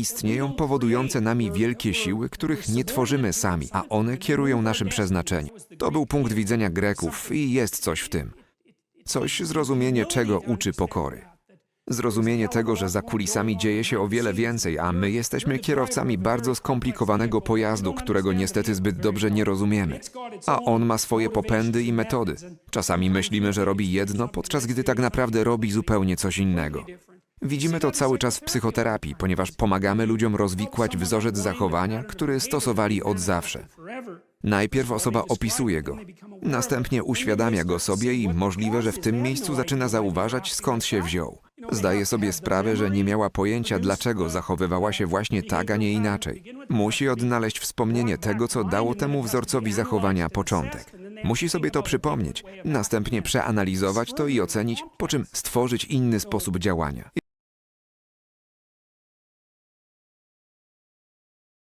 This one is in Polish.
istnieją powodujące nami wielkie siły, których nie tworzymy sami, a one kierują naszym przeznaczeniem. To był punkt widzenia Greków i jest coś w tym. Coś zrozumienie, czego uczy pokory. Zrozumienie tego, że za kulisami dzieje się o wiele więcej, a my jesteśmy kierowcami bardzo skomplikowanego pojazdu, którego niestety zbyt dobrze nie rozumiemy. A on ma swoje popędy i metody. Czasami myślimy, że robi jedno, podczas gdy tak naprawdę robi zupełnie coś innego. Widzimy to cały czas w psychoterapii, ponieważ pomagamy ludziom rozwikłać wzorzec zachowania, który stosowali od zawsze. Najpierw osoba opisuje go, następnie uświadamia go sobie i możliwe, że w tym miejscu zaczyna zauważać, skąd się wziął. Zdaje sobie sprawę, że nie miała pojęcia, dlaczego zachowywała się właśnie tak, a nie inaczej. Musi odnaleźć wspomnienie tego, co dało temu wzorcowi zachowania początek. Musi sobie to przypomnieć, następnie przeanalizować to i ocenić, po czym stworzyć inny sposób działania.